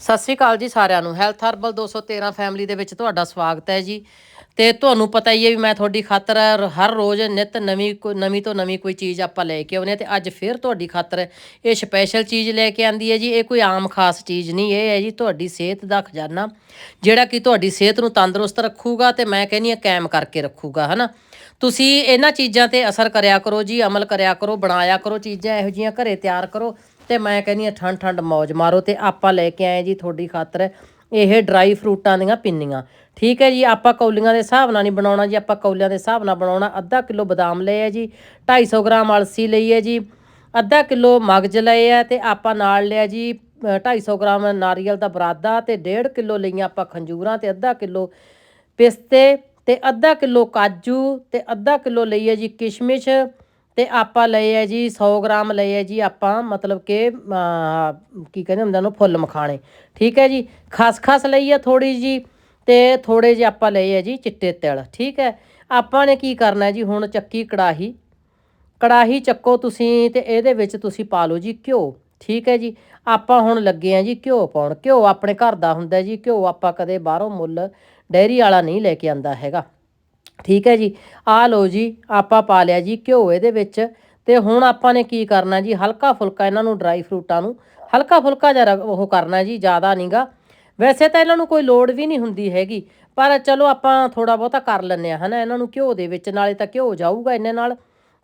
ਸਤਿ ਸ਼੍ਰੀ ਅਕਾਲ ਜੀ ਸਾਰਿਆਂ ਨੂੰ। ਹੈਲਥ ਹਰਬਲ 213 ਫੈਮਿਲੀ ਦੇ ਵਿੱਚ ਤੁਹਾਡਾ ਸਵਾਗਤ ਹੈ ਜੀ। ਤੇ ਤੁਹਾਨੂੰ ਪਤਾ ਹੀ ਹੈ ਵੀ ਮੈਂ ਤੁਹਾਡੀ ਖਾਤਰ ਹਰ ਰੋਜ਼ ਨਿਤ ਨਵੀਂ ਕੋਈ ਨਵੀਂ ਤੋਂ ਨਵੀਂ ਕੋਈ ਚੀਜ਼ ਆਪਾਂ ਲੈ ਕੇ ਆਉਂਦੇ ਹਾਂ ਤੇ ਅੱਜ ਫਿਰ ਤੁਹਾਡੀ ਖਾਤਰ ਇਹ ਸਪੈਸ਼ਲ ਚੀਜ਼ ਲੈ ਕੇ ਆਂਦੀ ਹੈ ਜੀ। ਇਹ ਕੋਈ ਆਮ ਖਾਸ ਚੀਜ਼ ਨਹੀਂ, ਇਹ ਹੈ ਜੀ ਤੁਹਾਡੀ ਸਿਹਤ ਦਾ ਖਜ਼ਾਨਾ, ਜਿਹੜਾ ਕਿ ਤੁਹਾਡੀ ਸਿਹਤ ਨੂੰ ਤੰਦਰੁਸਤ ਰੱਖੂਗਾ ਤੇ ਮੈਂ ਕਹਿੰਨੀ ਆ ਕਾਇਮ ਕਰਕੇ ਰੱਖੂਗਾ, ਹਨਾ? ਤੁਸੀਂ ਇਹਨਾਂ ਚੀਜ਼ਾਂ ਤੇ ਅਸਰ ਕਰਿਆ ਕਰੋ ਜੀ, ਅਮਲ ਕਰਿਆ ਕਰੋ, ਬਣਾਇਆ ਕਰੋ, ਚੀਜ਼ਾਂ ਇਹੋ ਜੀਆਂ ਘਰੇ ਤਿਆਰ ਕਰੋ। ਤੇ ਮੈਂ ਕਹਿੰਦੀ ਆ ਠੰਡ ਠੰਡ ਮौज ਮਾਰੋ ਤੇ ਆਪਾਂ ਲੈ ਕੇ ਆਏ ਜੀ ਤੁਹਾਡੀ ਖਾਤਰ ਇਹ ਡਰਾਈ ਫਰੂਟਾਂ ਦੀਆਂ ਪਿੰਨੀਆਂ। ਠੀਕ ਹੈ ਜੀ ਆਪਾਂ ਕੌਲੀਆਂ ਦੇ ਹਿਸਾਬ ਨਾਲ ਨਹੀਂ ਬਣਾਉਣਾ ਜੀ ਆਪਾਂ ਕੌਲੀਆਂ ਦੇ ਹਿਸਾਬ ਨਾਲ ਬਣਾਉਣਾ। ਅੱਧਾ ਕਿਲੋ ਬਦਾਮ ਲਏ ਆ ਜੀ 250 ਗ੍ਰਾਮ ਅਲਸੀ ਲਈ ਹੈ ਜੀ ਅੱਧਾ ਕਿਲੋ ਮਗਜ ਲਏ ਆ ਤੇ ਆਪਾਂ ਨਾਲ ਲਿਆ ਜੀ ਅ, 250 ਗ੍ਰਾਮ ਨਾਰੀਅਲ ਦਾ ਬਰਾਦਾ ਤੇ 1.5 ਕਿਲੋ ਲਈਆਂ ਆਪਾਂ ਖੰਜੂਰਾਂ ਤੇ ਅੱਧਾ ਕਿਲੋ ਪਿਸਤੇ ਤੇ ਅੱਧਾ ਕਿਲੋ ਕਾਜੂ ਤੇ ਅੱਧਾ ਕਿਲੋ ਲਈ ਹੈ ਜੀ ਕਿਸ਼ਮਿਸ਼ ਤੇ ਆਪਾਂ ਲਏ ਹੈ ਜੀ 100 ਗ੍ਰਾਮ ਲਏ ਹੈ ਜੀ ਆਪਾਂ, ਮਤਲਬ ਕਿ ਕੀ ਕਹਿੰਦੇ ਹੁੰਦੇ ਨੂੰ ਫੁੱਲ ਮਖਾਣੇ। ਠੀਕ ਹੈ ਜੀ? ਖਸਖਸ ਲਈ ਹੈ ਥੋੜੀ ਜੀ ਤੇ ਥੋੜੇ ਜਿਹੇ ਆਪਾਂ ਲਏ ਹੈ ਜੀ ਚਿੱਟੇ ਤਿਲ। ਠੀਕ ਹੈ? ਆਪਾਂ ਨੇ ਕੀ ਕਰਨਾ ਜੀ ਹੁਣ ਚੱਕੀ ਕੜਾਹੀ। ਕੜਾਹੀ ਚੱਕੋ ਤੁਸੀਂ ਤੇ ਇਹਦੇ ਵਿੱਚ ਤੁਸੀਂ ਪਾ ਲਓ ਜੀ ਘਿਓ। ਠੀਕ ਹੈ ਜੀ? ਆਪਾਂ ਹੁਣ ਲੱਗੇ ਆ ਜੀ ਘਿਓ ਪਾਉਣ। ਘਿਓ ਆਪਣੇ ਘਰ ਦਾ ਹੁੰਦਾ ਜੀ। ਘਿਓ ਆਪਾਂ ਕਦੇ ਬਾਹਰੋਂ ਮੁੱਲ ਡੈਰੀ ਵਾਲਾ ਨਹੀਂ ਲੈ ਕੇ ਆਂਦਾ ਹੈਗਾ। ਠੀਕ ਹੈ ਜੀ? ਆ ਲਓ ਜੀ, ਆਪਾਂ ਪਾ ਲਿਆ ਜੀ ਘਿਓ ਇਹਦੇ ਵਿੱਚ ਤੇ ਹੁਣ ਆਪਾਂ ਨੇ ਕੀ ਕਰਨਾ ਜੀ? ਹਲਕਾ ਫੁਲਕਾ ਇਹਨਾਂ ਨੂੰ ਡਰਾਈ ਫਰੂਟਾਂ ਨੂੰ, ਹਲਕਾ ਫੁਲਕਾ ਜਿਹਾ ਰ- ਉਹ ਕਰਨਾ ਜੀ, ਜ਼ਿਆਦਾ ਨਹੀਂਗਾ ਵੈਸੇ ਤਾਂ ਇਹਨਾਂ ਨੂੰ ਕੋਈ ਲੋੜ ਵੀ ਨਹੀਂ ਹੁੰਦੀ ਹੈਗੀ, ਪਰ ਚਲੋ ਆਪਾਂ ਥੋੜਾ ਬਹੁਤਾ ਕਰ ਲੈਂਦੇ ਆ ਹਨਾ? ਇਹਨਾਂ ਨੂੰ ਘਿਓ ਦੇ ਵਿੱਚ, ਨਾਲੇ ਤਾਂ ਘਿਓ ਜਾਊਗਾ ਇਹਨਾਂ ਨਾਲ,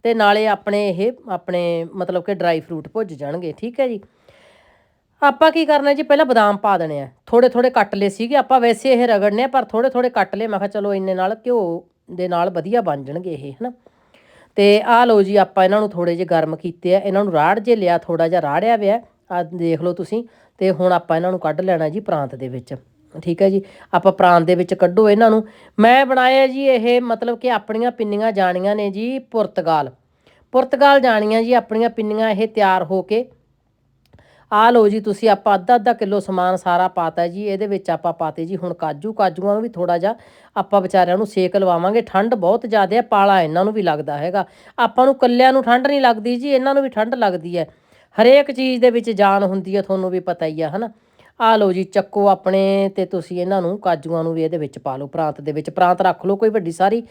ਤੇ ਨਾਲੇ ਆਪਣੇ ਇਹ, ਆਪਣੇ ਮਤਲਬ ਕਿ ਡਰਾਈ ਫਰੂਟ ਭੁੱਜ ਜਾਣਗੇ, ਠੀਕ ਹੈ ਜੀ? ਆਪਾਂ ਕੀ ਕਰਨਾ ਜੀ? ਪਹਿਲਾਂ ਬਦਾਮ ਪਾ ਦੇਣੇ ਆ। ਥੋੜੇ ਥੋੜੇ ਕੱਟ ਲਏ ਸੀਗੇ, ਆਪਾਂ ਵੈਸੇ ਇਹ ਰਗੜਨੇ ਆ, ਪਰ ਥੋੜੇ ਥੋੜੇ ਕੱਟ ਲਏ, ਮੈਂ ਕਿਹਾ ਚਲੋ ਇੰਨੇ ਨਾਲ ਘਿਓ ਦੇ ਨਾਲ ਵਧੀਆ ਬਣ ਜਾਣਗੇ ਇਹ, ਹਨਾ? ਤੇ ਆਹ ਲਓ ਜੀ, ਆਪਾਂ ਇਹਨਾਂ ਨੂੰ ਥੋੜੇ ਜਿਹੇ ਗਰਮ ਕੀਤੇ ਆ। ਇਹਨਾਂ ਨੂੰ ਰਾੜ ਜੇ ਲਿਆ ਥੋੜਾ ਜਿਹਾ ਰਾੜਿਆ ਪਿਆ ਆ ਦੇਖ ਲਓ ਤੁਸੀਂ, ਤੇ ਹੁਣ ਆਪਾਂ ਇਹਨਾਂ ਨੂੰ ਕੱਢ ਲੈਣਾ ਜੀ ਪ੍ਰਾਂਤ ਦੇ ਵਿੱਚ। ਠੀਕ ਹੈ ਜੀ? ਆਪਾਂ ਪ੍ਰਾਂਤ ਦੇ ਵਿੱਚ ਕੱਢੋ ਇਹਨਾਂ ਨੂੰ। ਮੈਂ ਬਣਾਇਆ ਜੀ ਇਹ, ਮਤਲਬ ਕਿ ਆਪਣੀਆਂ ਪਿੰਨੀਆਂ ਜਾਣੀਆਂ ਨੇ ਜੀ ਪੁਰਤਗਾਲ। ਪੁਰਤਗਾਲ ਜਾਣੀਆਂ ਜੀ, ਆਪਣੀਆਂ ਪਿੰਨੀਆਂ ਇਹ ਤਿਆਰ ਹੋ ਕੇ ਆ ਲਓ ਜੀ, ਤੁਸੀਂ ਆਪਾਂ ਅੱਧਾ ਅੱਧਾ ਕਿਲੋ ਸਮਾਨ ਸਾਰਾ ਪਾਤਾ ਜੀ, ਇਹਦੇ ਵਿੱਚ ਆਪਾਂ ਪਾਤੇ ਜੀ ਹੁਣ ਕਾਜੂ, ਕਾਜੂਆਂ ਨੂੰ ਵੀ ਥੋੜਾ ਜਿਹਾ ਆਪਾਂ ਵਿਚਾਰਿਆਂ ਨੂੰ ਸੇਕ ਲਵਾਵਾਂਗੇ, ਠੰਡ ਬਹੁਤ ਜ਼ਿਆਦਾ ਹੈ ਪਾਲਾ ਇਹਨਾਂ ਨੂੰ ਵੀ ਲੱਗਦਾ ਹੈਗਾ। ਆਪਾਂ ਨੂੰ ਕੱਲਿਆਂ ਨੂੰ ਠੰਡ ਨਹੀਂ ਲੱਗਦੀ ਜੀ, ਇਹਨਾਂ ਨੂੰ ਵੀ ਠੰਡ ਲੱਗਦੀ ਹੈ। ਹਰੇਕ ਚੀਜ਼ ਦੇ ਵਿੱਚ ਜਾਨ ਹੁੰਦੀ ਹੈ, ਤੁਹਾਨੂੰ ਵੀ ਪਤਾ ਹੀ ਆ, ਹਨਾ? ਆ ਲਓ ਜੀ, ਚੱਕੋ ਆਪਣੇ ਤੇ ਤੁਸੀਂ ਇਹਨਾਂ ਨੂੰ ਕਾਜੂਆਂ ਨੂੰ ਵੀ ਇਹਦੇ ਵਿੱਚ ਪਾ ਲਓ, ਪ੍ਰਾਂਤ ਦੇ ਵਿੱਚ, ਪ੍ਰਾਂਤ ਰੱਖ ਲਓ ਕੋਈ ਵੱਡੀ ਸਾਰੀ।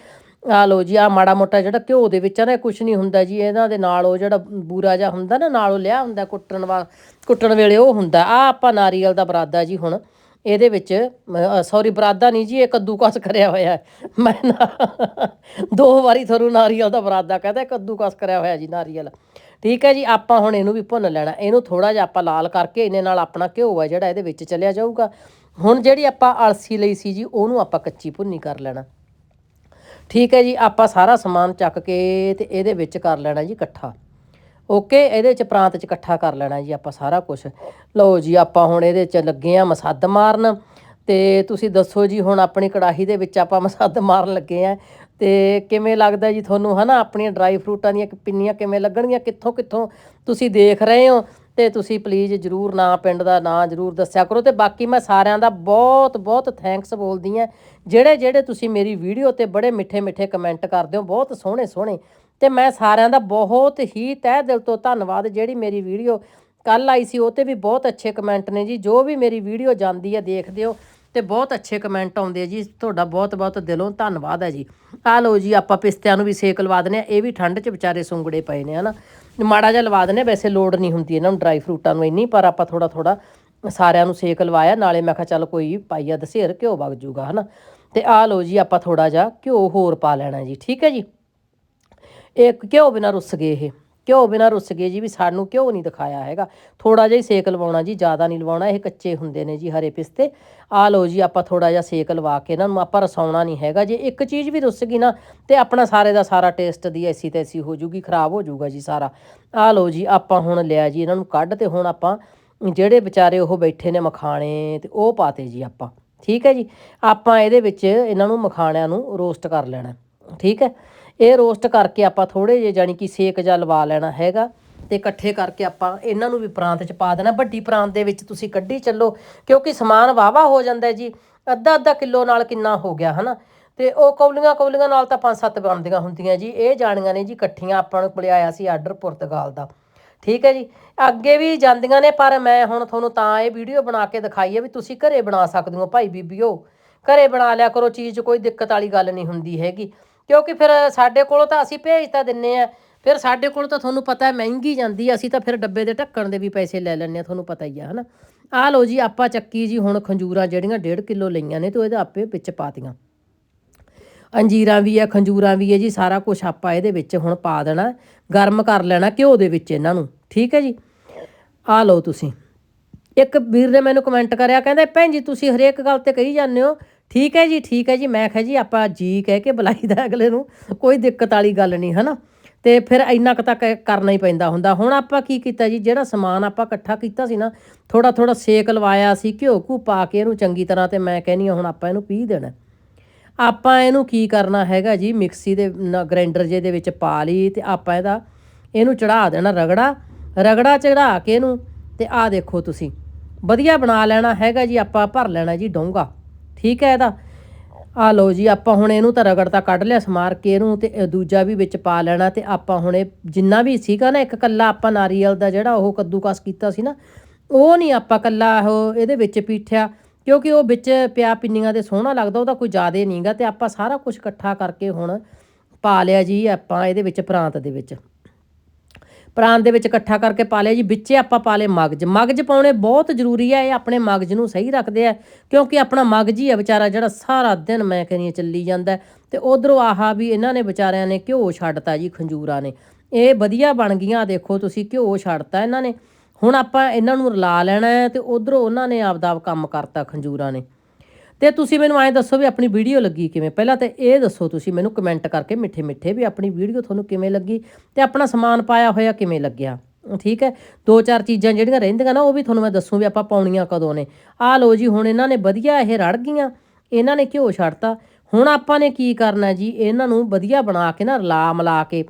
ਆ ਲਓ ਜੀ, ਆ ਮਾੜਾ ਮੋਟਾ ਜਿਹੜਾ ਘਿਓ ਦੇ ਵਿੱਚ ਆ ਨਾ ਕੁਝ ਨਹੀਂ ਹੁੰਦਾ ਜੀ, ਇਹਨਾਂ ਦੇ ਨਾਲ ਉਹ ਜਿਹੜਾ ਬੂਰਾ ਜਿਹਾ ਹੁੰਦਾ ਨਾ, ਨਾਲੋਂ ਲਿਆ ਹੁੰਦਾ ਕੁੱਟਣ ਵਾ, ਕੁੱਟਣ ਵੇਲੇ ਉਹ ਹੁੰਦਾ। ਆ ਆਪਾਂ ਨਾਰੀਅਲ ਦਾ ਬਰਾਦਾ ਜੀ ਹੁਣ, ਇਹਦੇ ਵਿੱਚ ਸੌਰੀ ਬਰਾਦਾ ਨਹੀਂ ਜੀ, ਇਹ ਕੱਦੂ ਕਸ ਕਰਿਆ ਹੋਇਆ ਮੈਂ ਨਾ, ਦੋ ਵਾਰੀ ਤੁਹਾਨੂੰ ਨਾਰੀਅਲ ਦਾ ਬਰਾਦਾ ਕਹਦਾ ਕੱਦੂਕਸ ਕਰਿਆ ਹੋਇਆ ਜੀ, ਨਾਰੀਅਲ। ਠੀਕ ਹੈ ਜੀ, ਆਪਾਂ ਹੁਣ ਇਹਨੂੰ ਵੀ ਭੁੰਨ ਲੈਣਾ। ਇਹਨੂੰ ਥੋੜਾ ਜਿਹਾ ਆਪਾਂ ਲਾਲ ਕਰਕੇ ਇਹਨੇ ਨਾਲ ਆਪਣਾ ਘਿਓ ਆ ਜਿਹੜਾ ਇਹਦੇ ਵਿੱਚ ਚਲਿਆ ਜਾਊਗਾ। ਹੁਣ ਜਿਹੜੀ ਆਪਾਂ ਅਲਸੀ ਲਈ ਸੀ ਜੀ, ਉਹਨੂੰ ਆਪਾਂ ਕੱਚੀ ਭੁੰਨੀ ਕਰ ਲੈਣਾ। ਠੀਕ ਹੈ ਜੀ, ਆਪਾਂ ਸਾਰਾ ਸਮਾਨ ਚੱਕ ਕੇ ਤੇ ਇਹਦੇ ਵਿੱਚ ਕਰ ਲੈਣਾ ਜੀ ਇਕੱਠਾ। ਓਕੇ, ਇਹਦੇ ਚ ਪ੍ਰਾਂਤ ਚ ਇਕੱਠਾ ਕਰ ਲੈਣਾ ਜੀ ਆਪਾਂ ਸਾਰਾ ਕੁਝ ਲਓ ਜੀ, ਆਪਾਂ ਹੁਣ ਇਹਦੇ ਚ ਲੱਗੇ ਆ ਮਸੱਦ ਮਾਰਨ। ਤੇ ਤੁਸੀਂ ਦੱਸੋ ਜੀ, ਹੁਣ ਆਪਣੀ ਕੜਾਹੀ ਦੇ ਵਿੱਚ ਆਪਾਂ ਮਸੱਦ ਮਾਰਨ ਲੱਗੇ ਆ ਤੇ ਕਿਵੇਂ ਲੱਗਦਾ ਜੀ ਤੁਹਾਨੂੰ, ਹਨਾ, ਆਪਣੀਆਂ ਡਰਾਈ ਫਰੂਟਾਂ ਦੀਆਂ ਪਿੰਨੀਆਂ ਕਿਵੇਂ ਲੱਗਣਗੀਆਂ, ਕਿੱਥੋਂ ਕਿੱਥੋਂ ਤੁਸੀਂ ਦੇਖ ਰਹੇ ਹੋ? ਤੇ ਤੁਸੀਂ ਪਲੀਜ਼ ਜਰੂਰ ਨਾਂ ਪਿੰਡ ਦਾ ਨਾਂ ਜਰੂਰ ਦੱਸਿਆ ਕਰੋ ਤੇ ਬਾਕੀ ਮੈਂ ਸਾਰਿਆਂ ਦਾ ਬਹੁਤ ਬਹੁਤ ਥੈਂਕਸ ਬੋਲਦੀ ਆ ਜਿਹੜੇ ਜਿਹੜੇ ਤੁਸੀਂ ਮੇਰੀ ਵੀਡੀਓ ਤੇ ਬੜੇ ਮਿੱਠੇ ਮਿੱਠੇ ਕਮੈਂਟ ਕਰਦੇ ਹੋ, ਬਹੁਤ ਸੋਹਣੇ ਸੋਹਣੇ। ਤੇ ਮੈਂ ਸਾਰਿਆਂ ਦਾ ਬਹੁਤ ਹੀ ਤਹਿ ਦਿਲ ਤੋਂ ਧੰਨਵਾਦ, ਜਿਹੜੀ ਮੇਰੀ ਵੀਡੀਓ ਕੱਲ ਆਈ ਸੀ, ਉਹ ਤੇ ਵੀ ਬਹੁਤ ਅੱਛੇ ਕਮੈਂਟ ਨੇ ਜੀ। ਜੋ ਵੀ ਮੇਰੀ ਵੀਡੀਓ ਜਾਂਦੀ ਹੈ, ਦੇਖਦੇ ਹੋ। ਤੇ ਬਹੁਤ ਅੱਛੇ ਕਮੈਂਟ ਆਉਂਦੇ ਆ ਜੀ। ਤੁਹਾਡਾ ਬਹੁਤ ਬਹੁਤ ਦਿਲੋਂ ਧੰਨਵਾਦ ਹੈ ਜੀ। ਆ ਲਓ ਜੀ, ਆਪਾਂ ਪਿਸਤਿਆਂ ਨੂੰ ਵੀ ਸੇਕ ਲਵਾ ਦਨੇ ਆ ਇਹ ਵੀ ਠੰਡ 'ਚ ਵਿਚਾਰੇ ਸੁੰਗੜੇ ਪਏ ਨੇ, ਹਨਾ। ਮਾੜਾ ਜਿਹਾ ਲਵਾ ਦਨੇ ਵੈਸੇ ਲੋੜ ਨਹੀਂ ਹੁੰਦੀ ਇਹਨਾਂ ਨੂੰ ਡਰਾਈ ਫਰੂਟਾਂ ਨੂੰ ਇੰਨੀ, ਪਰ ਆਪਾਂ ਥੋੜਾ ਥੋੜਾ ਸਾਰਿਆਂ ਨੂੰ ਸੇਕ ਲਵਾਇਆ। ਨਾਲੇ ਮੈਂ ਕਿਹਾ, ਚੱਲ ਕੋਈ ਪਾਈਆ ਦਸੇਰ, ਘਿਓ ਵਗ ਜੂਗਾ, ਹਨਾ। ਤੇ ਆ ਲਓ ਜੀ, ਆਪਾਂ ਥੋੜਾ ਜਿਹਾ ਘਿਓ ਹੋਰ ਪਾ ਲੈਣਾ ਜੀ, ਠੀਕ ਹੈ ਜੀ। ਇਹ ਘਿਓ ਬਿਨਾ ਰੁੱਸ ਗਏ ਇਹ। ਘਿਓ ਬਿਨਾ ਰੁੱਸ ਗਏ ਜੀ ਵੀ ਸਾਨੂੰ ਘਿਓ ਨਹੀਂ ਦਿਖਾਇਆ ਹੈਗਾ। ਥੋੜਾ ਜਿਹਾ ਹੀ ਸੇਕ ਲਵਾਉਣਾ ਜੀ, ਜ਼ਿਆਦਾ ਨਹੀਂ ਲਵਾਉਣਾ, ਇਹ ਕੱਚੇ ਹੁੰਦੇ ਨੇ ਜੀ ਹਰੇ ਪਿਸਤੇ। ਆ ਲਓ ਜੀ, ਆਪਾਂ ਥੋੜਾ ਜਿਹਾ ਸੇਕ ਲਵਾ ਕੇ ਇਹਨਾਂ ਨੂੰ ਆਪਾਂ ਰਸਾਉਣਾ ਨਹੀਂ ਹੈਗਾ। ਜੇ ਇੱਕ ਚੀਜ਼ ਵੀ ਰੁੱਸ ਗਈ ਨਾ, ਤੇ ਆਪਣਾ ਸਾਰੇ ਦਾ ਸਾਰਾ ਟੇਸਟ ਦੀ ਐਸੀ ਤੈਸੀ ਹੋ ਜੂਗੀ, ਖਰਾਬ ਹੋ ਜੂਗਾ ਜੀ ਸਾਰਾ। ਆ ਲਓ ਜੀ, ਆਪਾਂ ਹੁਣ ਲਿਆ ਜੀ ਇਹਨਾਂ ਨੂੰ ਕੱਢ ਤੇ ਹੁਣ ਆਪਾਂ ਜਿਹੜੇ ਵਿਚਾਰੇ ਉਹ ਬੈਠੇ ਨੇ ਮਖਾਣੇ, ਤੇ ਉਹ ਪਾਤੇ ਜੀ ਆਪਾਂ। ਠੀਕ ਹੈ ਜੀ? ਆਪਾਂ ਇਹਦੇ ਵਿੱਚ ਇਹਨਾਂ ਨੂੰ ਮਖਾਣਿਆਂ ਨੂੰ ਰੋਸਟ ਕਰ ਲੈਣਾ। ਠੀਕ ਹੈ? ਇਹ ਰੋਸਟ ਕਰਕੇ ਆਪਾਂ ਥੋੜੇ ਜਿਹੇ ਜਾਨੀ ਕਿ ਸੇਕ ਜਾਂ ਲਵਾ ਲੈਣਾ ਹੈਗਾ ਤੇ ਇਕੱਠੇ ਕਰਕੇ ਆਪਾਂ ਇਹਨਾਂ ਨੂੰ ਵੀ ਪ੍ਰਾਂਤ ਚ ਪਾ ਦੇਣਾ। ਵੱਡੀ ਪ੍ਰਾਂਤ ਦੇ ਵਿੱਚ ਤੁਸੀਂ ਕੱਢੀ ਚੱਲੋ, ਕਿਉਂਕਿ ਸਮਾਨ ਵਾਵਾ ਹੋ ਜਾਂਦਾ ਜੀ। ਅੱਧਾ ਅੱਧਾ ਕਿਲੋ ਨਾਲ ਕਿੰਨਾ ਹੋ ਗਿਆ, ਹਨਾ? ਤੇ ਉਹ ਕੌਲੀਆਂ ਕੌਲੀਆਂ ਨਾਲ ਤਾਂ ਪੰਜ ਸੱਤ ਬਣਦੀਆਂ ਹੁੰਦੀਆਂ ਜੀ। ਇਹ ਜਾਣੀਆਂ ਨੇ ਜੀ ਇਕੱਠੀਆਂ ਆਪਾਂ ਨੂੰ ਕੋਲੇ ਆਇਆ ਸੀ ਆਰਡਰ ਪੁਰਤਗਾਲ ਦਾ। ਠੀਕ ਹੈ ਜੀ? ਅੱਗੇ ਵੀ ਜਾਂਦੀਆਂ ਨੇ, ਪਰ ਮੈਂ ਹੁਣ ਤੁਹਾਨੂੰ ਤਾਂ ਇਹ ਵੀਡੀਓ ਬਣਾ ਕੇ ਦਿਖਾਈ ਹੈ ਵੀ ਤੁਸੀਂ ਘਰੇ ਬਣਾ ਸਕਦੇ ਹੋ ਭਾਈ ਬੀਬੀਓ। ਘਰੇ ਬਣਾ ਲਿਆ ਕਰੋ, ਚੀਜ਼ ਕੋਈ ਦਿੱਕਤ ਵਾਲੀ ਗੱਲ ਨਹੀਂ ਹੁੰਦੀ ਹੈਗੀ। ਕਿਉਂਕਿ ਫਿਰ ਸਾਡੇ ਕੋਲੋਂ ਤਾਂ ਅਸੀਂ ਭੇਜ ਤਾਂ ਦਿੰਨੇ ਆ। ਫਿਰ ਸਾਡੇ ਕੋਲ ਤਾਂ ਤੁਹਾਨੂੰ ਪਤਾ ਹੈ ਮਹਿੰਗੀ ਜਾਂਦੀ ਆ, ਅਸੀਂ ਤਾਂ ਫਿਰ ਡੱਬੇ ਦੇ ਢੱਕਣ ਦੇ ਵੀ ਪੈਸੇ ਲੈ ਲੈਂਦੇ ਆ ਤੁਹਾਨੂੰ ਪਤਾ ਹੀ ਆ, ਹਨਾ। ਆਹ ਲਓ ਜੀ, ਆਪਾਂ ਚੱਕੀ ਜੀ ਹੁਣ ਖੰਜੂਰਾਂ ਜਿਹੜੀਆਂ 1.5 ਕਿਲੋ ਲਈਆਂ ਨੇ ਤੇ ਉਹਦੇ ਆਪੇ ਵਿੱਚ ਪਾਤੀਆਂ। ਅੰਜੀਰਾਂ ਵੀ ਆ, ਖੰਜੂਰਾਂ ਵੀ ਹੈ ਜੀ, ਸਾਰਾ ਕੁਝ ਆਪਾਂ ਇਹਦੇ ਵਿੱਚ ਹੁਣ ਪਾ ਦੇਣਾ, ਗਰਮ ਕਰ ਲੈਣਾ ਘਿਓ ਦੇ ਵਿੱਚ ਇਹਨਾਂ ਨੂੰ, ਠੀਕ ਹੈ ਜੀ? ਆ ਲਓ ਤੁਸੀਂ। ਇੱਕ ਵੀਰ ਨੇ ਮੈਨੂੰ ਕਮੈਂਟ ਕਰਿਆ, ਕਹਿੰਦਾ, ਭੈਣ ਜੀ, ਤੁਸੀਂ ਹਰੇਕ ਗੱਲ ਤੇ ਕਹੀ ਜਾਂਦੇ ਹੋ ਠੀਕ ਹੈ ਜੀ, ਠੀਕ ਹੈ ਜੀ। ਮੈਂ ਕਿਹਾ ਜੀ, ਆਪਾਂ ਜੀ ਕਹਿ ਕੇ ਬੁਲਾਈਦਾ ਅਗਲੇ ਨੂੰ। ਕੋਈ ਦਿੱਕਤ ਵਾਲੀ ਗੱਲ ਨਹੀਂ, ਹਨਾ? ਤੇ ਫਿਰ ਇੰਨਾ ਕੁ ਤਾਂ ਕਰਨਾ ਹੀ ਪੈਂਦਾ ਹੁੰਦਾ। ਹੁਣ ਆਪਾਂ ਕੀ ਕੀਤਾ ਜੀ, ਜਿਹੜਾ ਸਮਾਨ ਆਪਾਂ ਇਕੱਠਾ ਕੀਤਾ ਸੀ ਨਾ ਥੋੜਾ ਥੋੜਾ ਸੇਕ ਲਵਾਇਆ ਸੀ, ਘਿਓ ਘੂ ਪਾ ਕੇ ਇਹਨੂੰ ਚੰਗੀ ਤਰ੍ਹਾਂ ਤੇ ਮੈਂ ਕਹਿੰਨੀ ਹਾਂ, ਹੁਣ ਆਪਾਂ ਇਹਨੂੰ ਪੀ ਦੇਣਾ। ਆਪਾਂ ਇਹਨੂੰ ਕੀ ਕਰਨਾ ਹੈਗਾ ਜੀ, ਮਿਕਸੀ ਦੇ ਗ੍ਰਾਈਂਡਰ ਜੇ ਦੇ ਵਿੱਚ ਪਾ ਲਈ ਤੇ ਆਪਾਂ ਇਹਦਾ, ਇਹਨੂੰ ਚੜਾ ਦੇਣਾ ਰਗੜਾ। ਰਗੜਾ ਚੜਾ ਕੇ ਇਹਨੂੰ ਤੇ ਆਹ ਦੇਖੋ ਤੁਸੀਂ, ਵਧੀਆ ਬਣਾ ਲੈਣਾ ਹੈਗਾ ਜੀ, ਆਪਾਂ ਭਰ ਲੈਣਾ ਜੀ ਡੋਂਗਾ। ਠੀਕ ਹੈ ਇਹਦਾ ਆ ਲਓ ਜੀ, ਆਪਾਂ ਹੁਣ ਇਹਨੂੰ ਤਾਂ ਰਗੜ ਤਾਂ ਕੱਢ ਲਿਆ ਸਮਾਰ ਕੇ ਇਹਨੂੰ ਤੇ ਦੂਜਾ ਵੀ ਵਿੱਚ ਪਾ ਲੈਣਾ ਤੇ ਆਪਾਂ ਹੁਣ ਇਹ ਜਿੰਨਾ ਵੀ ਸੀਗਾ ਨਾ, ਇੱਕ ਕੱਲਾ ਆਪਾਂ ਨਾਰੀਅਲ ਦਾ ਜਿਹੜਾ ਉਹ ਕੱਦੂਕਸ ਕੀਤਾ ਸੀ ਨਾ, ਉਹ ਨਹੀਂ ਆਪਾਂ ਕੱਲਾ ਉਹ ਇਹਦੇ ਵਿੱਚ ਪੀਠਿਆ, ਕਿਉਂਕਿ ਉਹ ਵਿੱਚ ਪਿਆ ਪਿੰਨੀਆਂ ਦੇ ਸੋਹਣਾ ਲੱਗਦਾ, ਉਹਦਾ ਕੋਈ ਜ਼ਿਆਦੇ ਨਹੀਂਗਾ ਤੇ ਆਪਾਂ ਸਾਰਾ ਕੁਝ ਇਕੱਠਾ ਕਰਕੇ ਹੁਣ ਪਾ ਲਿਆ ਜੀ ਆਪਾਂ ਇਹਦੇ ਵਿੱਚ ਪ੍ਰਾਂਤ ਦੇ ਵਿੱਚ। ਪ੍ਰਾਂਤ ਦੇ ਵਿੱਚ ਇਕੱਠਾ ਕਰਕੇ ਪਾ ਲਿਆ ਜੀ, ਵਿੱਚੇ ਆਪਾਂ ਪਾ ਲਏ ਮਗਜ। ਮਗਜ ਪਾਉਣੇ ਬਹੁਤ ਜ਼ਰੂਰੀ ਹੈ ਇਹ ਆਪਣੇ ਮਗਜ ਨੂੰ ਸਹੀ ਰੱਖਦੇ ਆ, ਕਿਉਂਕਿ ਆਪਣਾ ਮਗਜ ਹੀ ਹੈ ਵਿਚਾਰਾ ਜਿਹੜਾ ਸਾਰਾ ਦਿਨ ਮੈਂ ਕਹਿੰਦੀ ਚੱਲੀ ਜਾਂਦਾ। ਹੈ। ਤੇ ਉਧਰੋਂ ਆਹਾ ਵੀ ਇਹਨਾਂ ਨੇ ਵਿਚਾਰਿਆਂ ਨੇ ਘਿਓ ਛੱਡਤਾ ਜੀ ਖੰਜੂਰਾਂ ਨੇ। ਇਹ ਵਧੀਆ ਬਣ ਗਈਆਂ ਦੇਖੋ ਤੁਸੀਂ ਘਿਓ ਛੱਡਤਾ ਇਹਨਾਂ ਨੇ। ਹੁਣ ਆਪਾਂ ਇਹਨਾਂ ਨੂੰ ਰਲਾ ਲੈਣਾ ਹੈ ਤੇ ਉਧਰੋਂ ਉਹਨਾਂ ਨੇ ਆਪਦਾ ਆਪ ਕੰਮ ਕਰਤਾ ਖੰਜੂਰਾਂ ਨੇ। ਤੇ ਤੁਸੀਂ ਮੈਨੂੰ ਐਂ ਦੱਸੋ ਵੀ ਆਪਣੀ ਵੀਡੀਓ ਲੱਗੀ ਕਿਵੇਂ? ਪਹਿਲਾਂ ਤੇ ਇਹ ਦੱਸੋ ਤੁਸੀਂ ਮੈਨੂੰ ਕਮੈਂਟ ਕਰਕੇ ਮਿੱਠੇ ਮਿੱਠੇ ਵੀ ਆਪਣੀ ਵੀਡੀਓ ਤੁਹਾਨੂੰ ਕਿਵੇਂ ਲੱਗੀ ਤੇ ਆਪਣਾ ਸਮਾਨ ਪਾਇਆ ਹੋਇਆ ਕਿਵੇਂ ਲੱਗਿਆ? ਠੀਕ ਹੈ? ਦੋ ਚਾਰ ਚੀਜ਼ਾਂ ਜਿਹੜੀਆਂ ਰਹਿੰਦੀਆਂ ਨਾ ਉਹ ਵੀ ਤੁਹਾਨੂੰ ਮੈਂ ਦੱਸੂ ਵੀ ਆਪਾਂ ਪਾਉਣੀਆਂ ਕਦੋਂ ਨੇ। ਆਹ ਲਓ ਜੀ, ਹੁਣ ਇਹਨਾਂ ਨੇ ਵਧੀਆ ਇਹ ਰੜ ਗਈਆਂ। ਇਹਨਾਂ ਨੇ ਘਿਓ ਛੱਡਤਾ। ਹੁਣ ਆਪਾਂ ਨੇ ਕੀ ਕਰਨਾ ਜੀ? ਇਹਨਾਂ ਨੂੰ ਵਧੀਆ ਬਣਾ ਕੇ ਨਾ ਰਲਾ ਮਲਾ ਕੇ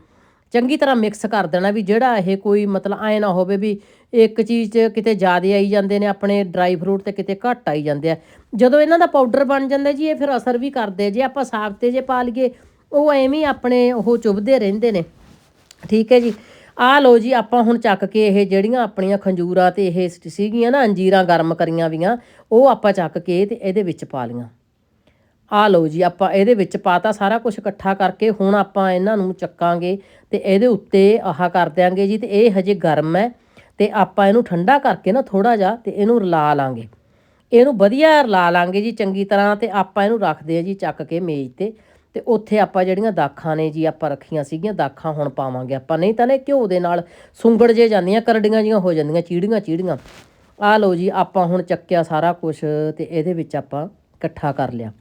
ਚੰਗੀ ਤਰ੍ਹਾਂ ਮਿਕਸ ਕਰ ਦੇਣਾ ਵੀ ਜਿਹੜਾ ਇਹ ਕੋਈ ਮਤਲਬ ਐ ਨਾ ਹੋਵੇ ਵੀ ਇੱਕ ਚੀਜ਼ 'ਚ ਕਿਤੇ ਜ਼ਿਆਦਾ ਆਈ ਜਾਂਦੇ ਨੇ, ਆਪਣੇ ਡਰਾਈ ਫਰੂਟ ਤੇ ਕਿਤੇ ਘੱਟ ਆਈ ਜਾਂਦੇ ਆ। ਜਦੋਂ ਇਹਨਾਂ ਦਾ ਪਾਊਡਰ ਬਣ ਜਾਂਦਾ ਜੀ, ਇਹ ਫਿਰ ਅਸਰ ਵੀ ਕਰਦੇ ਜੇ ਆਪਾਂ ਸਾਗ ਤੇ ਜੇ ਪਾ ਲਈਏ, ਉਹ ਐਵੇਂ ਆਪਣੇ ਉਹ ਚੁਭਦੇ ਰਹਿੰਦੇ ਨੇ। ਠੀਕ ਹੈ ਜੀ? ਆ ਲਓ ਜੀ, ਆਪਾਂ ਹੁਣ ਚੱਕ ਕੇ ਇਹ ਜਿਹੜੀਆਂ ਆਪਣੀਆਂ ਖੰਜੂਰਾ ਤੇ ਇਹ ਸੀਗੀਆਂ ਨਾ, ਅੰਜੀਰਾਂ ਗਰਮ ਕਰੀਆਂ ਵੀਆਂ, ਉਹ ਆਪਾਂ ਚੱਕ ਕੇ ਤੇ ਇਹਦੇ ਵਿੱਚ ਪਾ ਲੀਆਂ ਆ ਲਓ ਜੀ, ਆਪਾਂ ਇਹਦੇ ਵਿੱਚ ਪਾਤਾ ਸਾਰਾ ਕੁਝ ਇਕੱਠਾ ਕਰਕੇ ਹੁਣ ਆਪਾਂ ਇਹਨਾਂ ਨੂੰ ਚੱਕਾਂਗੇ ਤੇ ਇਹਦੇ ਉੱਤੇ ਆਹ ਕਰ ਦਿਆਂਗੇ ਜੀ, ਤੇ ਇਹ ਹਜੇ ਗਰਮ ਹੈ ਤੇ ਆਪਾਂ ਇਹਨੂੰ ਠੰਡਾ ਕਰਕੇ ਨਾ ਥੋੜਾ ਜਿਹਾ ਤੇ ਇਹਨੂੰ ਰਲਾ ਲਾਂਗੇ। ਇਹਨੂੰ ਵਧੀਆ ਰਲਾ ਲਾਂਗੇ ਜੀ ਚੰਗੀ ਤਰ੍ਹਾਂ ਤੇ ਆਪਾਂ ਇਹਨੂੰ ਰੱਖਦੇ ਆ ਜੀ ਚੱਕ ਕੇ ਮੇਜ਼ ਤੇ ਤੇ ਉੱਥੇ ਆਪਾਂ ਜਿਹੜੀਆਂ ਦਾਖਾਂ ਨੇ ਜੀ ਆਪਾਂ ਰੱਖੀਆਂ ਸੀਗੀਆਂ, ਦਾਖਾਂ ਹੁਣ ਪਾਵਾਂਗੇ ਆਪਾਂ। ਨਹੀਂ ਤਾਂ ਨੇ ਘਿਓ ਦੇ ਨਾਲ ਸੁੰਗੜ ਜੇ ਜਾਂਦੀਆਂ, ਕਰੜੀਆਂ ਜੀਆਂ ਹੋ ਜਾਂਦੀਆਂ, ਚੀੜੀਆਂ ਚੀੜੀਆਂ। ਆ ਲਓ ਜੀ, ਆਪਾਂ ਹੁਣ ਚੱਕਿਆ ਸਾਰਾ ਕੁਝ ਤੇ ਇਹਦੇ ਵਿੱਚ ਆਪਾਂ ਇਕੱਠਾ ਕਰ ਲਿਆ।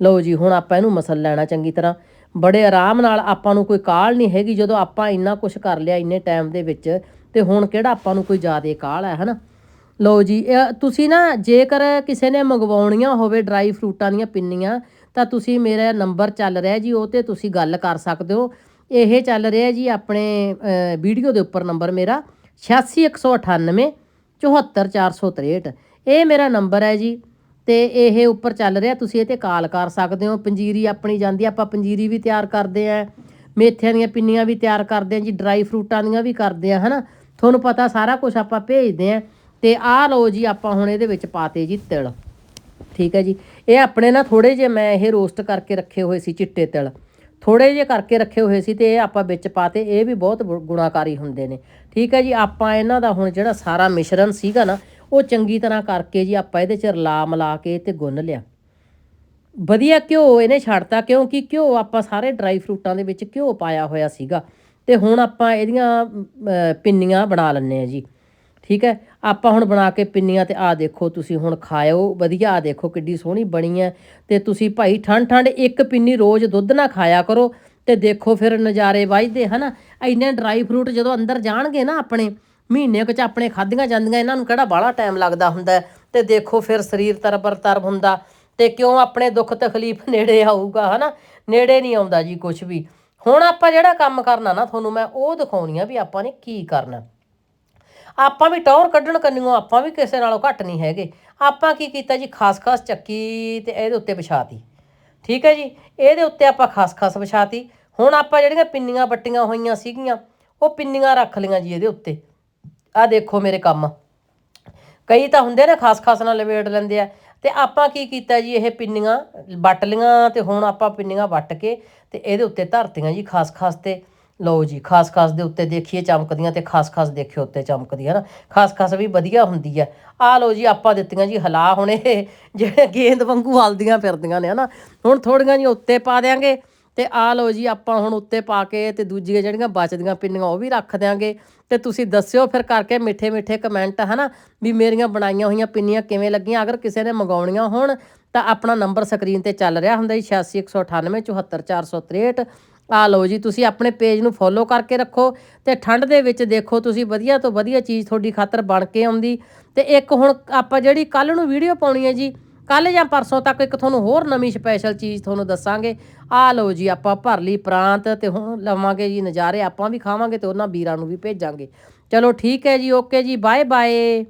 ਲਓ ਜੀ, ਹੁਣ ਆਪਾਂ ਇਹਨੂੰ ਮਸਲ ਲੈਣਾ ਚੰਗੀ ਤਰ੍ਹਾਂ। ਬੜੇ ਆਰਾਮ ਨਾਲ ਆਪਾਂ ਨੂੰ ਕੋਈ ਕਾਲ ਨਹੀਂ ਹੈਗੀ, ਜਦੋਂ ਆਪਾਂ ਇੰਨਾ ਕੁਝ ਕਰ ਲਿਆ ਇੰਨੇ ਟਾਈਮ ਦੇ ਵਿੱਚ, ਤੇ ਹੁਣ ਕਿਹੜਾ ਆਪਾਂ ਨੂੰ ਕੋਈ ਜ਼ਿਆਦਾ ਕਾਲ ਹੈ, ਹਨਾ? ਲਓ ਜੀ ਤੁਸੀਂ ਨਾ ਜੇਕਰ ਕਿਸੇ ਨੇ ਮੰਗਵਾਉਣੀਆਂ ਹੋਵੇ ਡਰਾਈ ਫਰੂਟਾਂ ਦੀਆਂ ਪਿੰਨੀਆਂ, ਤਾਂ ਤੁਸੀਂ ਮੇਰਾ ਨੰਬਰ ਚੱਲ ਰਿਹਾ ਜੀ, ਉਹ ਤੇ ਤੁਸੀਂ ਗੱਲ ਕਰ ਸਕਦੇ ਹੋ। ਇਹ ਚੱਲ ਰਿਹਾ ਜੀ ਆਪਣੇ ਵੀਡੀਓ ਦੇ ਉੱਪਰ ਨੰਬਰ ਮੇਰਾ 86198 74463 ਇਹ ਮੇਰਾ ਨੰਬਰ ਹੈ ਜੀ। ਤੇ ਇਹ ਉੱਪਰ ਚੱਲ ਰਿਹਾ, ਤੁਸੀਂ ਇਹ ਤੇ ਕਾਲ ਕਰ ਸਕਦੇ ਹੋ। ਪੰਜੀਰੀ ਆਪਣੀ ਜਾਂਦੀ ਆਪਾਂ ਪੰਜੀਰੀ ਵੀ ਤਿਆਰ ਕਰਦੇ ਆ, ਮੇਥਿਆਂ ਦੀਆਂ ਪਿੰਨੀਆਂ ਵੀ ਤਿਆਰ ਕਰਦੇ ਆ ਜੀ ਡਰਾਈ ਫਰੂਟਾਂ ਦੀਆਂ ਵੀ ਕਰਦੇ ਆ, ਹਨਾ। ਤੁਹਾਨੂੰ ਪਤਾ ਸਾਰਾ ਕੁਝ ਆਪਾਂ ਭੇਜਦੇ ਆ, ਤੇ ਆਹ ਲਓ ਜੀ, ਆਪਾਂ ਹੁਣ ਇਹਦੇ ਵਿੱਚ ਪਾਤੇ ਜੀ ਤਿਲ। ਠੀਕ ਹੈ ਜੀ। ਇਹ ਆਪਣੇ ਨਾ ਥੋੜੇ ਜਿਹੇ ਮੈਂ ਇਹ ਰੋਸਟ ਕਰਕੇ ਰੱਖੇ ਹੋਏ ਸੀ ਚਿੱਟੇ ਤਿਲ। ਥੋੜੇ ਜਿਹੇ ਕਰਕੇ ਰੱਖੇ ਹੋਏ ਸੀ ਤੇ ਇਹ ਆਪਾਂ ਵਿੱਚ ਪਾਤੇ, ਇਹ ਵੀ ਬਹੁਤ ਗੁ- ਗੁਣਾਕਾਰੀ ਹੁੰਦੇ ਨੇ। ਠੀਕ ਹੈ ਜੀ, ਆਪਾਂ ਇਹਨਾਂ ਦਾ ਹੁਣ ਜਿਹੜਾ ਸਾਰਾ ਮਿਸ਼ਰਣ ਸੀਗਾ ਨਾ ਉਹ ਚੰਗੀ ਤਰ੍ਹਾਂ ਕਰਕੇ ਜੀ ਆਪਾਂ ਇਹਦੇ ਚ ਰਲਾ ਮਿਲਾ ਕੇ ਤੇ ਗੁੰਨ ਲਿਆ। ਵਧੀਆ ਘਿਓ ਇਹਨੇ ਛੱਡਤਾ ਕਿਉਂਕਿ ਘਿਓ ਆਪਾਂ ਸਾਰੇ ਡਰਾਈ ਫਰੂਟਾਂ ਦੇ ਵਿੱਚ ਘਿਓ ਪਾਇਆ ਹੋਇਆ ਸੀਗਾ। ਤੇ ਹੁਣ ਆਪਾਂ ਇਹਦੀਆਂ ਪਿੰਨੀਆਂ ਬਣਾ ਲੈਂਦੇ ਆ ਜੀ। ਠੀਕ ਹੈ? ਆਪਾਂ ਹੁਣ ਬਣਾ ਕੇ ਪਿੰਨੀਆਂ ਤੇ ਆ ਦੇਖੋ ਤੁਸੀਂ ਹੁਣ ਖਾਇਓ, ਵਧੀਆ ਆ ਦੇਖੋ ਕਿੱਡੀ ਸੋਹਣੀ ਬਣੀ ਹੈ। ਤੇ ਤੁਸੀਂ ਭਾਈ ਠੰਡ ਠੰਡ ਇੱਕ ਪਿੰਨੀ ਰੋਜ਼ ਦੁੱਧ ਨਾਲ ਖਾਇਆ ਕਰੋ ਤੇ ਦੇਖੋ ਫਿਰ ਨਜ਼ਾਰੇ ਵੱਜਦੇ, ਹਨਾ? ਇੰਨੇ ਡਰਾਈ ਫਰੂਟ ਜਦੋਂ ਅੰਦਰ ਜਾਣਗੇ ਨਾ ਆਪਣੇ ਮਹੀਨੇ ਕੁ ਚ ਆਪਣੇ ਖਾਧੀਆਂ ਜਾਂਦੀਆਂ, ਇਹਨਾਂ ਨੂੰ ਕਿਹੜਾ ਬਾਹਲਾ ਟਾਈਮ ਲੱਗਦਾ ਹੁੰਦਾ ਹੈ? ਤੇ ਦੇਖੋ ਫਿਰ ਸਰੀਰ ਤਰਬਰ ਤਰਬ ਹੁੰਦਾ। ਤੇ ਕਿਉਂ ਆਪਣੇ ਦੁੱਖ ਤਕਲੀਫ ਨੇੜੇ ਆਊਗਾ, ਹਨਾ? ਨੇੜੇ ਨਹੀਂ ਆਉਂਦਾ ਜੀ ਕੁਝ ਵੀ। ਹੁਣ ਆਪਾਂ ਜਿਹੜਾ ਕੰਮ ਕਰਨਾ ਨਾ ਤੁਹਾਨੂੰ ਮੈਂ ਉਹ ਦਿਖਾਉਣੀ ਆ ਵੀ ਆਪਾਂ ਨੇ ਕੀ ਕਰਨਾ। ਆਪਾਂ ਵੀ ਟੌਰ ਕੱਢਣ ਕੰਨਿਓ, ਆਪਾਂ ਵੀ ਕਿਸੇ ਨਾਲੋਂ ਘੱਟ ਨਹੀਂ ਹੈਗੇ। ਆਪਾਂ ਕੀ ਕੀਤਾ ਜੀ? ਖਾਸ-ਖਾਸ ਚੱਕੀ ਤੇ ਇਹਦੇ ਉੱਤੇ ਵਿਛਾਤੀ ਠੀਕ ਹੈ ਜੀ? ਇਹਦੇ ਉੱਤੇ ਆਪਾਂ ਖਾਸ-ਖਾਸ ਵਿਛਾਤੀ ਹੁਣ ਆਪਾਂ ਜਿਹੜੀਆਂ ਪਿੰਨੀਆਂ ਬੱਟੀਆਂ ਹੋਈਆਂ ਸੀਗੀਆਂ, ਉਹ ਪਿੰਨੀਆਂ ਰੱਖ ਲਈਆਂ ਜੀ ਇਹਦੇ ਉੱਤੇ। ਆ ਦੇਖੋ ਮੇਰੇ ਕੰਮ। ਕਈ ਤਾਂ ਹੁੰਦੇ ਨੇ ਖਾਸ ਖਾਸ ਨਾਲ ਲਵੇੜ ਲੈਂਦੇ ਆ। ਤੇ ਆਪਾਂ ਕੀ ਕੀਤਾ ਜੀ, ਇਹ ਪਿੰਨੀਆਂ ਵੱਟ ਲੀਆਂ ਤੇ ਹੁਣ ਆਪਾਂ ਪਿੰਨੀਆਂ ਵੱਟ ਕੇ ਤੇ ਇਹਦੇ ਉੱਤੇ ਧਰਤੀਆਂ ਜੀ ਖਾਸ ਖਾਸ ਤੇ। ਲਓ ਜੀ, ਖਾਸ ਖਾਸ ਦੇ ਉੱਤੇ ਦੇਖੀਏ, ਚਮਕਦੀਆਂ ਤੇ ਖਾਸ ਖਾਸ ਦੇਖਿਓ ਉੱਤੇ ਚਮਕਦੀ ਹੈ ਨਾ। ਖਾਸ ਖਾਸ ਵੀ ਵਧੀਆ ਹੁੰਦੀ ਹੈ ਆ ਲਓ ਜੀ, ਆਪਾਂ ਦਿੱਤੀਆਂ ਜੀ ਹਲਾ ਹੁਣੇ ਇਹ ਜਿਹੜੇ ਗੇਂਦ ਵਾਂਗੂ ਹਲਦੀਆਂ ਫਿਰਦੀਆਂ ਨੇ ਹਨਾ। ਹੁਣ ਥੋੜੀਆਂ ਜੀ ਉੱਤੇ ਪਾ ਦਿਆਂਗੇ। ਤੇ ਆ ਲਓ ਜੀ, ਆਪਾਂ ਹੁਣ ਉੱਤੇ ਪਾ ਕੇ ਤੇ ਦੂਜੀਆਂ ਜਿਹੜੀਆਂ ਬਚਦੀਆਂ ਪਿੰਨੀਆਂ, ਉਹ ਵੀ ਰੱਖ ਦਿਆਂਗੇ। ਤੇ ਤੁਸੀਂ ਦੱਸਿਓ ਫਿਰ ਕਰਕੇ ਮਿੱਠੇ ਮਿੱਠੇ ਕਮੈਂਟ ਹਨਾ, ਵੀ ਮੇਰੀਆਂ ਬਣਾਈਆਂ ਹੋਈਆਂ ਪਿੰਨੀਆਂ ਕਿਵੇਂ ਲੱਗੀਆਂ? ਅਗਰ ਕਿਸੇ ਨੇ ਮੰਗਾਉਣੀਆਂ ਹੋਣ, ਤਾਂ ਆਪਣਾ ਨੰਬਰ ਸਕਰੀਨ ਤੇ ਚੱਲ ਰਿਹਾ ਹੁੰਦਾ ਜੀ 8618 74463 ਆ ਲਓ ਜੀ, ਤੁਸੀਂ ਆਪਣੇ ਪੇਜ ਨੂੰ ਫੋਲੋ ਕਰਕੇ ਰੱਖੋ ਤੇ ਠੰਡ ਦੇ ਵਿੱਚ ਦੇਖੋ ਤੁਸੀਂ, ਵਧੀਆ ਤੋਂ ਵਧੀਆ ਚੀਜ਼ ਤੁਹਾਡੀ ਖਾਤਰ ਬਣ ਕੇ ਆਉਂਦੀ। ਤੇ ਇੱਕ ਹੁਣ ਆਪਾਂ ਜਿਹੜੀ ਕੱਲ ਨੂੰ ਵੀਡੀਓ ਪਾਉਣੀ ਹੈ ਜੀ ਕੱਲ ਜਾਂ ਪਰਸੋਂ ਤੱਕ ਇੱਕ ਤੁਹਾਨੂੰ ਹੋਰ ਨਵੀਂ ਸਪੈਸ਼ਲ ਚੀਜ਼ ਤੁਹਾਨੂੰ ਦੱਸਾਂਗੇ। ਆ ਲਓ ਜੀ, ਆਪਾਂ ਭਰ ਲਈ ਪ੍ਰਾਂਤ ਤੇ ਹੁਣ ਲਵਾਂਗੇ ਜੀ ਨਜ਼ਾਰੇ, ਆਪਾਂ ਵੀ ਖਾਵਾਂਗੇ ਤੇ ਉਹਨਾਂ ਵੀਰਾਂ ਨੂੰ ਵੀ ਭੇਜਾਂਗੇ। ਚਲੋ ਠੀਕ ਹੈ ਜੀ ਓਕੇ ਜੀ ਬਾਏ ਬਾਏ